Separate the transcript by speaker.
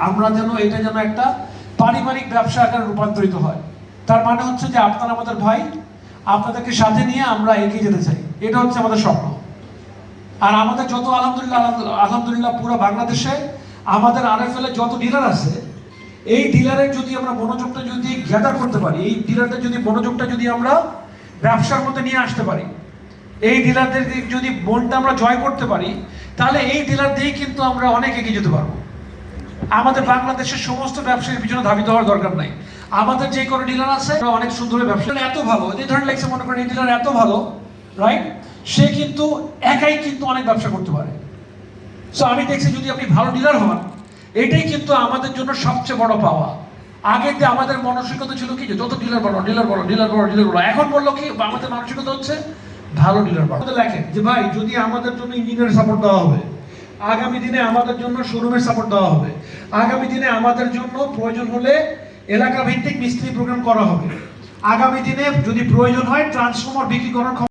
Speaker 1: আমরা যেন এটা যেন একটা পারিবারিক ব্যবসা আকারে রূপান্তরিত হয়। তার মানে হচ্ছে যে আপনারা আমাদের ভাই, আপনাদেরকে সাথে নিয়ে আমরা এগিয়ে যেতে চাই। এটা হচ্ছে আমাদের স্বপ্ন। আর আমাদের যত আলহামদুলিল্লাহ, আলহামদুলিল্লাহ- পুরো বাংলাদেশে আমাদের আরএফএল এর যত ডিলার আছে, এই ডিলারের যদি আমরা মনোযোগটা যদি গ্যাদার করতে পারি, এই ডিলারদের যদি মনোযোগটা যদি আমরা ব্যবসার মধ্যে নিয়ে আসতে পারি, এই ডিলারদের যদি মনটা আমরা জয় করতে পারি, তাহলে এই ডিলার দিয়েই কিন্তু আমরা অনেক এগিয়ে যেতে পারব। আমাদের বাংলাদেশের সমস্ত ব্যবসায়ীর পিছনে ধাবিত হওয়ার দরকার নাই। আমাদের যে কোনো ডিলার আছে অনেক সুন্দর ব্যবসা এত ভালো যে ধরেন লাগছে মনে করেন, এই ডিলার এত ভালো রাইট সে কিন্তু একাই কিন্তু অনেক ব্যবসা করতে পারে। সো আমি দেখছি যদি আপনি ভালো ডিলার হন, এটাই কিন্তু আমাদের জন্য সবচেয়ে বড় পাওয়া। আগে যে আমাদের মানসিকতা ছিল কি যে, যত ডিলার বলো ডিলার বলো ডিলার বলো ডিলার বলো এখন বলল কি আমাদের মানসিকতা হচ্ছে ভালো ডিলার বলো লেখেন যে, ভাই, যদি আমাদের জন্য ইঞ্জিনিয়ার সাপোর্ট দেওয়া হবে, আগামী দিনে আমাদের জন্য শোরুমের সাপোর্ট দেওয়া হবে আগামী দিনে আমাদের জন্য প্রয়োজন হলে এলাকা ভিত্তিক মিস্ত্রি প্রোগ্রাম করা হবে। আগামী দিনে যদি প্রয়োজন হয় ট্রান্সফর্মার বিক্রি করার